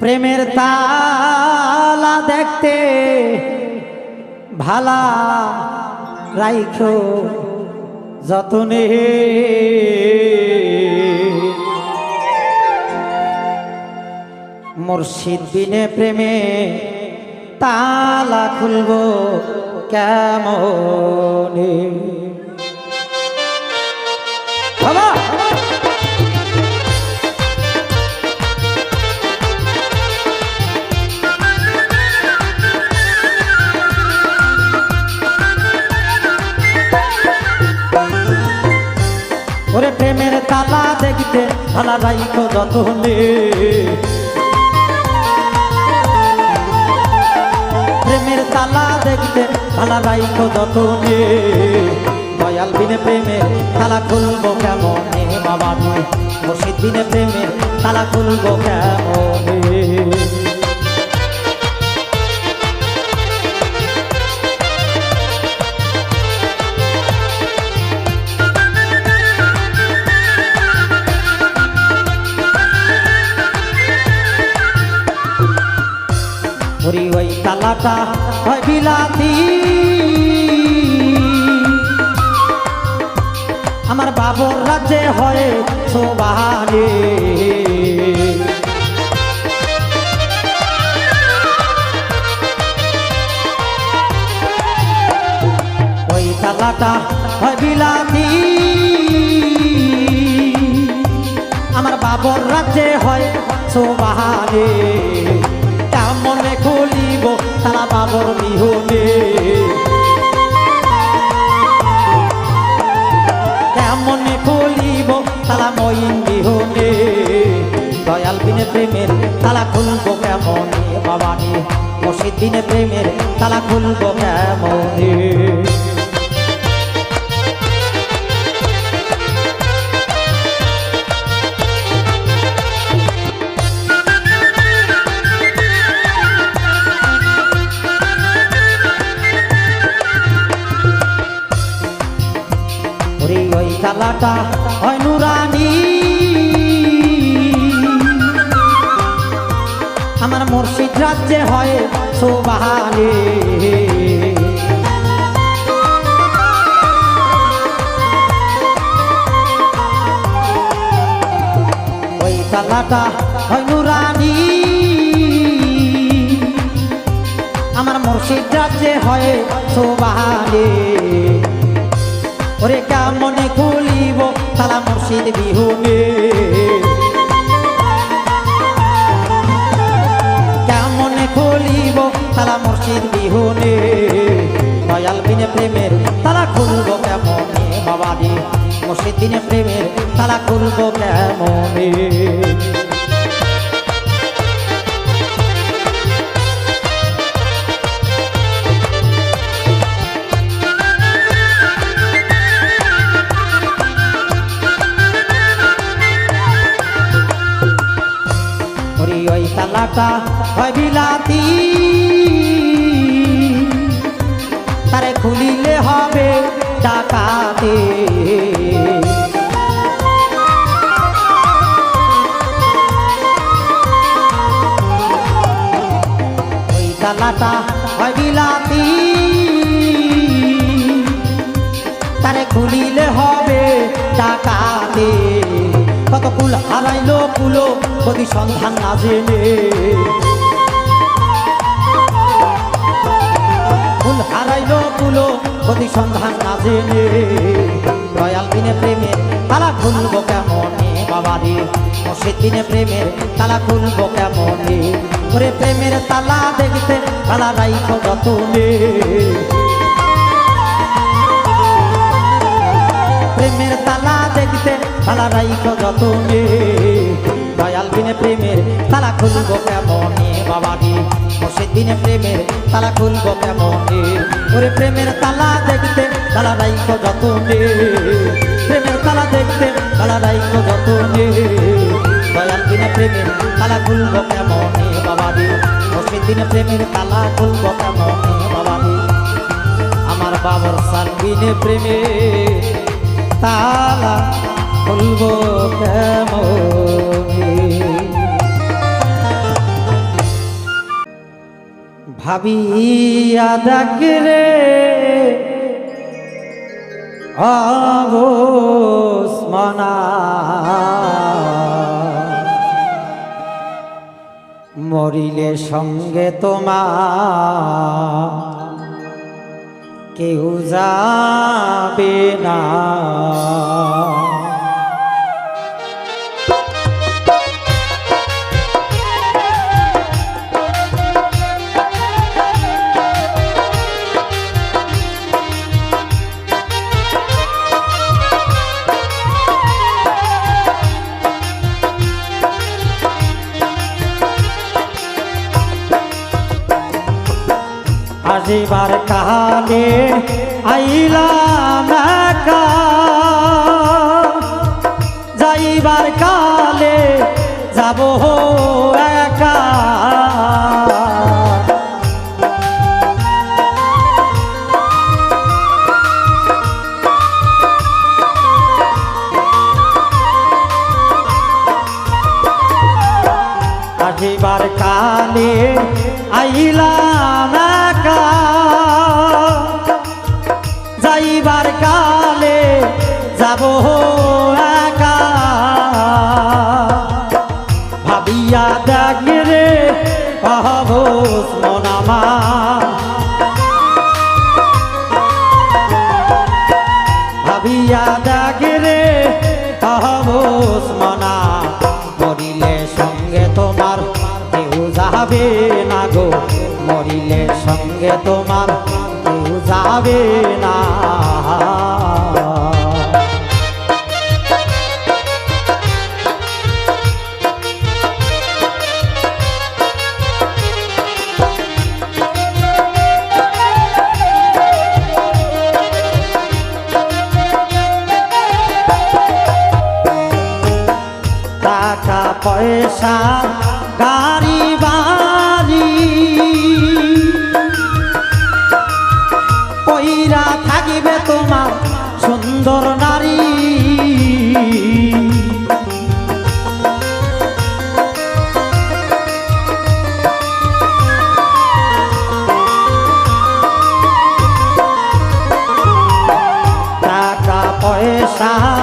প্রেমের তালা দেখতে ভালা রাইখো যতনে। মুর্শিদ বিনে প্রেমে তালা খুলব কেমনে? ভালা রাইখো যতনে। প্রেমের তালা দেখতে ভালা রাইখো যতনে। দয়াল বিনে প্রেমের তালা খুলবো কেমন বাবা মুর্শিদ বিনে প্রেমের তালা খুলবো কেমনে? ওরে হয় বিলাতি। আমার বাবর রাজ্যে হয় সোবাহারে ওই তালাটা হয় বিলাতি। আমার বাবর রাজ্যে হয় খুলিব তারা বাবর বিহুনে কেমনে খুলিব তারা মইন বিহুনে দয়াল দিনে প্রেমের তালা খুলবো কেমনে, বাবানি? মসজিদ দিনে প্রেমের তালা খুলবো কেমনে? তালাটা হয় নুরানি। আমার মুর্শিদ রাজ্যে হয় সোবাহানে ওই তালাটা হয় নুরানি। আমার মুর্শিদ রাজ্যে হয় সোবাহানে ওরে কেমনে খুলিব? তালা মুর্শিদ বিহুনে কেমনে খুলিব? তালা মুর্শিদ বিহুনে দয়াল বিনে প্রেমের তালা খুলব কেমনে? বাবা রে মুর্শিদ দিনে প্রেমের তালা খুলব কেমনে? তালাটা হয় বিলাতি। তারে খুলিলে হবে ডাকাতে। ওই তালাটা হয় বিলাতি। তারে খুলিলে হবে ডাকাতে। কত কুল হারাইলো কুলো যদি সন্ধান না জেনে। ফুল হারাইলো কুলো যদি সন্ধান না জেনে। দয়াল দিনে প্রেমের তালা খুলবো কেমনে, বাবা রে? মসজিদ দিনে প্রেমের তালা খুলবো কেমনে? ওরে প্রেমের তালা দেখতে তালা রাইখো যতনে। তালা রাইখো যতনে। দয়াল বিনে প্রেমের তালা খুলবো কেমনে বাবা রে মসজিদ দিনে প্রেমের তালা খুলবো কেমনে? ওরে প্রেমের তালা দেখতে তালা রাইখো যতনে। প্রেমের তালা দেখতে তালা রাইখো যতনে। দয়াল বিনে প্রেমের তালা খুলবো কেমনে বাবা রে মসজিদ দিনে প্রেমের তালা খুলবো কেমনে বাবা রে আমার বাবার সালবিনে প্রেমে তালা ভুলবো ভাবিয়া দেখলে আনা মরিলে সঙ্গে তোমা কেউ যাবে না। হাসিবার কালে আইলাম যাইবার কালে যাব একা। কালে আইলাম আর তো যাবে না ta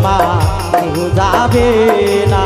ক্ষমা যাবে না।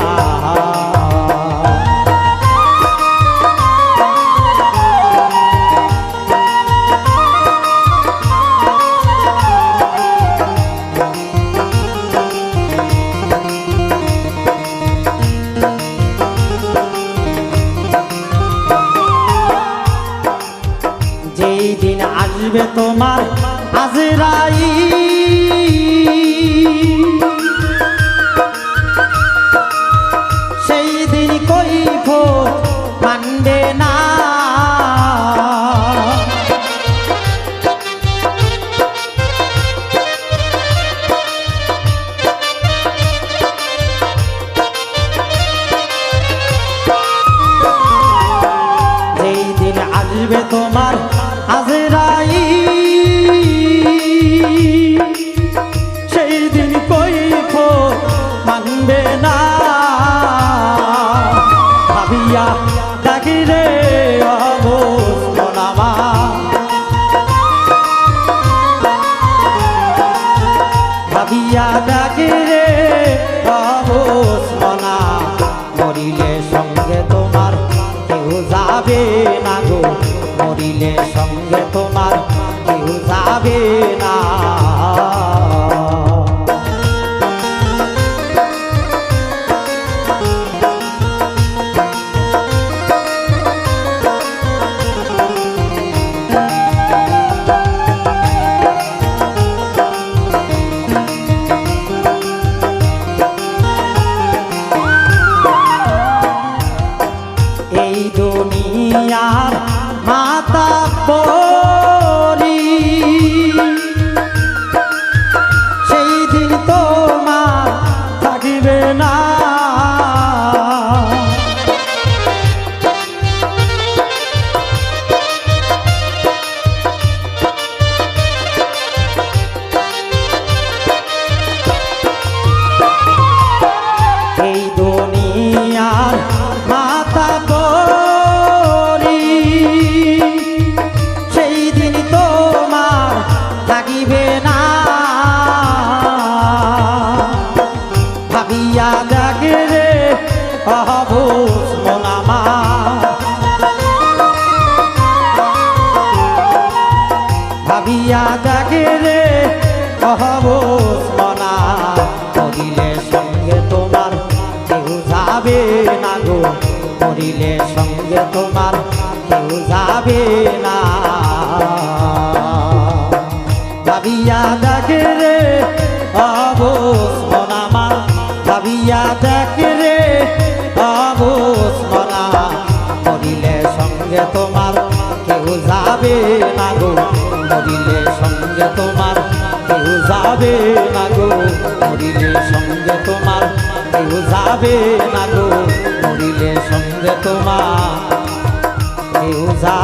সঙ্গে তোমার কেউ যাবে না গো। মরিলে সঙ্গে তোমার কেউ যাবে না। ভাবিয়া দেখে রে, অবস মনামা ভাবিয়া দেখে রে, অবস মনা মরিলে সঙ্গে তোমার কেউ যাবে না গো? মরিলে সঙ্গে তোমার কেউ যাবে না গো, মরিলে সঙ্গে তোমার। কেউ যাবে না গো, মরিলে সঙ্গে তোমার। কেউ যা